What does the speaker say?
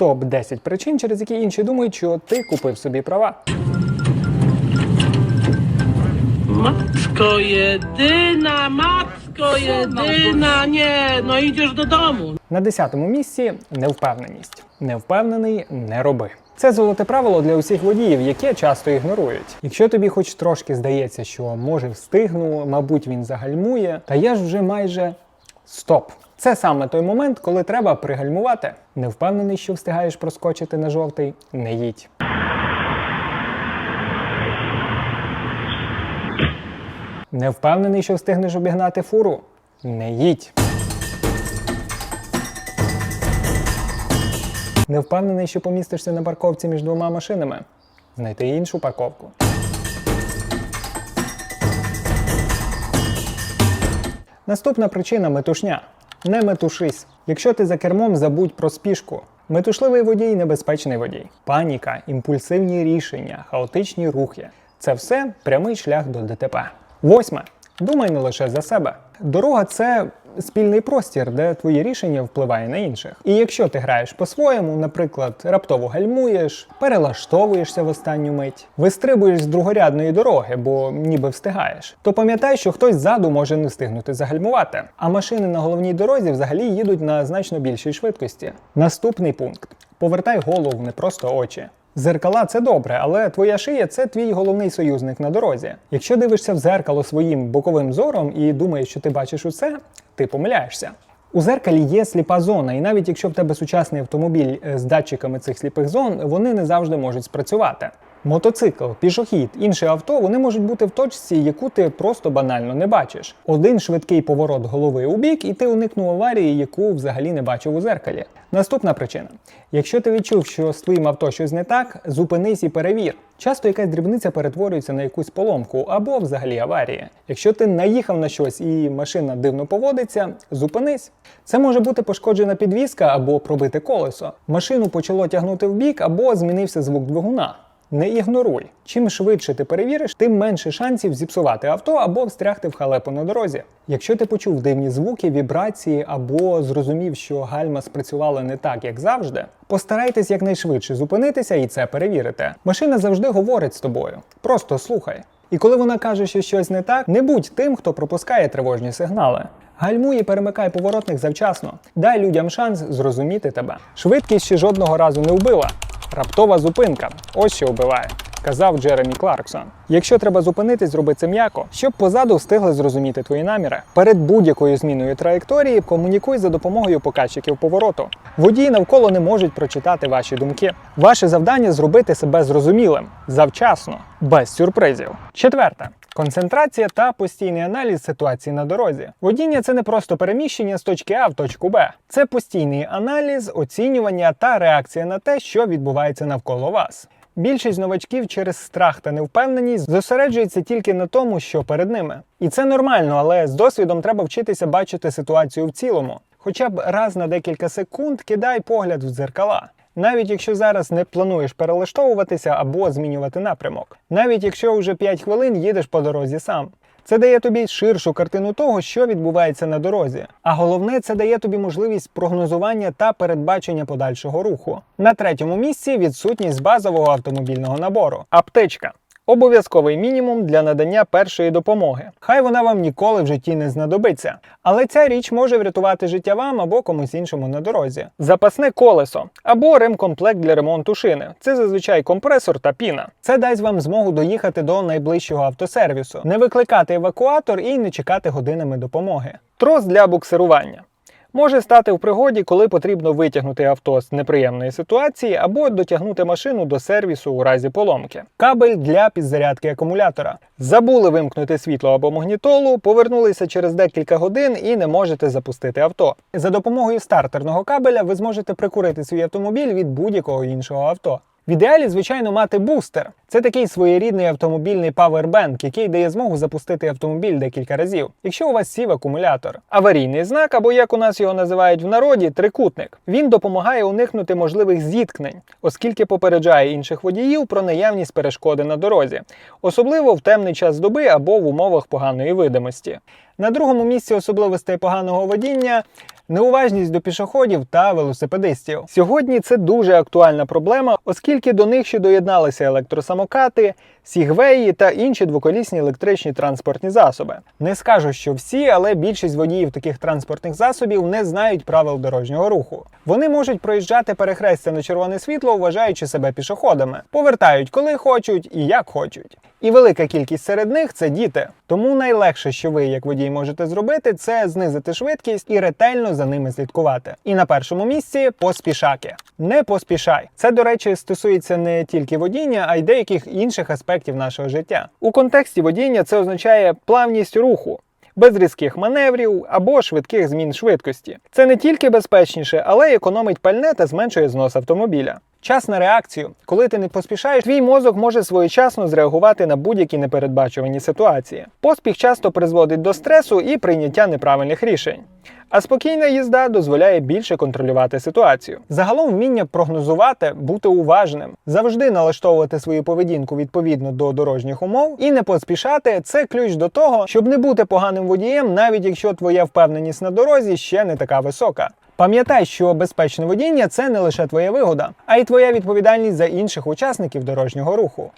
Топ 10 причин, через які інші думають, що ти купив собі права. Matko jedyna, matko jedyna, nie, no idziesz do domu. На 10-му місці невпевненість. Невпевнений не роби. Це золоте правило для усіх водіїв, яке часто ігнорують. Якщо тобі хоч трошки здається, що може встигну, мабуть, він загальмує, та я ж вже майже стоп. Це саме той момент, коли треба пригальмувати. Не впевнений, що встигаєш проскочити на жовтий, не їдь. Не впевнений, що встигнеш обігнати фуру? Не їдь. Не впевнений, що помістишся на парковці між двома машинами. Знайти іншу парковку. Наступна причина метушня. Не метушись. Якщо ти за кермом, забудь про спішку. Метушливий водій небезпечний водій. Паніка, імпульсивні рішення, хаотичні рухи це все прямий шлях до ДТП. Восьме. Думай не лише за себе. Дорога це спільний простір, де твоє рішення впливає на інших. І якщо ти граєш по-своєму, наприклад, раптово гальмуєш, перелаштовуєшся в останню мить, вистрибуєш з другорядної дороги, бо ніби встигаєш, то пам'ятай, що хтось ззаду може не встигнути загальмувати. А машини на головній дорозі взагалі їдуть на значно більшій швидкості. Наступний пункт: повертай голову, не просто очі. Зеркала це добре, але твоя шия це твій головний союзник на дорозі. Якщо дивишся в зеркало своїм боковим зором і думаєш, що ти бачиш усе, ти помиляєшся. У зеркалі є сліпа зона, і навіть якщо в тебе сучасний автомобіль е, з датчиками цих сліпих зон, вони не завжди можуть спрацювати. Мотоцикл, пішохід, інше авто вони можуть бути в точці, яку ти просто банально не бачиш. Один швидкий поворот голови у бік, і ти уникнув аварії, яку взагалі не бачив у зеркалі. Наступна причина: якщо ти відчув, що з твоїм авто щось не так, зупинись і перевір. Часто якась дрібниця перетворюється на якусь поломку або взагалі аварія. Якщо ти наїхав на щось і машина дивно поводиться, зупинись. Це може бути пошкоджена підвіска або пробите колесо. Машину почало тягнути в бік або змінився звук двигуна. Не ігноруй. Чим швидше ти перевіриш, тим менше шансів зіпсувати авто або встрягти в халепу на дорозі. Якщо ти почув дивні звуки, вібрації або зрозумів, що гальма спрацювала не так, як завжди, постарайтесь якнайшвидше зупинитися і це перевірити. Машина завжди говорить з тобою. Просто слухай. І коли вона каже, що щось не так, не будь тим, хто пропускає тривожні сигнали. Гальмуй і перемикай поворотник завчасно. Дай людям шанс зрозуміти тебе. Швидкість ще жодного разу не вбила. Раптова зупинка. Ось що вбиває. Казав Джеремі Кларксон. Якщо треба зупинитись, зроби це м'яко, щоб позаду встигли зрозуміти твої наміри. Перед будь-якою зміною траєкторії комунікуй за допомогою показчиків повороту. Водії навколо не можуть прочитати ваші думки. Ваше завдання зробити себе зрозумілим завчасно, без сюрпризів. Четверте. Концентрація та постійний аналіз ситуації на дорозі. Водіння це не просто переміщення з точки А в точку Б. Це постійний аналіз, оцінювання та реакція на те, що відбувається навколо вас. Більшість новачків через страх та невпевненість зосереджується тільки на тому, що перед ними. І це нормально, але з досвідом треба вчитися бачити ситуацію в цілому. Хоча б раз на декілька секунд кидай погляд в дзеркала. Навіть якщо зараз не плануєш перелаштовуватися або змінювати напрямок, навіть якщо вже 5 хвилин їдеш по дорозі сам. Це дає тобі ширшу картину того, що відбувається на дорозі. А головне, це дає тобі можливість прогнозування та передбачення подальшого руху. На третьому місці відсутність базового автомобільного набору аптечка. Обов'язковий мінімум для надання першої допомоги. Хай вона вам ніколи в житті не знадобиться. Але ця річ може врятувати життя вам або комусь іншому на дорозі. Запасне колесо або ремкомплект для ремонту шини. Це зазвичай компресор та піна. Це дасть вам змогу доїхати до найближчого автосервісу, не викликати евакуатор і не чекати годинами допомоги. Трос для буксирування може стати в пригоді, коли потрібно витягнути авто з неприємної ситуації або дотягнути машину до сервісу у разі поломки. Кабель для підзарядки акумулятора. Забули вимкнути світло або магнітолу, повернулися через декілька годин і не можете запустити авто. За допомогою стартерного кабеля ви зможете прикурити свій автомобіль від будь-якого іншого авто. В ідеалі, звичайно, мати бустер. Це такий своєрідний автомобільний павербенк, який дає змогу запустити автомобіль декілька разів, якщо у вас сів акумулятор. Аварійний знак, або як у нас його називають в народі, трикутник. Він допомагає уникнути можливих зіткнень, оскільки попереджає інших водіїв про наявність перешкоди на дорозі, особливо в темний час доби або в умовах поганої видимості. На другому місці особливостей поганого водіння неуважність до пішоходів та велосипедистів. Сьогодні це дуже актуальна проблема, оскільки до них ще доєдналися електросамокати, сігвеї та інші двоколісні електричні транспортні засоби. Не скажу, що всі, але більшість водіїв таких транспортних засобів не знають правил дорожнього руху. Вони можуть проїжджати перехрестя на червоне світло, вважаючи себе пішоходами, повертають коли хочуть і як хочуть. І велика кількість серед них це діти. Тому найлегше, що ви, як водій, можете зробити, це знизити швидкість і ретельно за ними слідкувати. І на першому місці поспішаки. Не поспішай. Це, до речі, стосується не тільки водіння, а й деяких інших аспектів нашого життя. У контексті водіння це означає плавність руху. Без різких маневрів або швидких змін швидкості. Це не тільки безпечніше, але й економить пальне та зменшує знос автомобіля. Час на реакцію. Коли ти не поспішаєш, твій мозок може своєчасно зреагувати на будь-які непередбачувані ситуації. Поспіх часто призводить до стресу і прийняття неправильних рішень. А спокійна їзда дозволяє більше контролювати ситуацію. Загалом вміння прогнозувати, бути уважним, завжди налаштовувати свою поведінку відповідно до дорожніх умов і не поспішати це ключ до того, щоб не бути поганим водієм, навіть якщо твоя впевненість на дорозі ще не така висока. Пам'ятай, що безпечне водіння це не лише твоя вигода, а й твоя відповідальність за інших учасників дорожнього руху.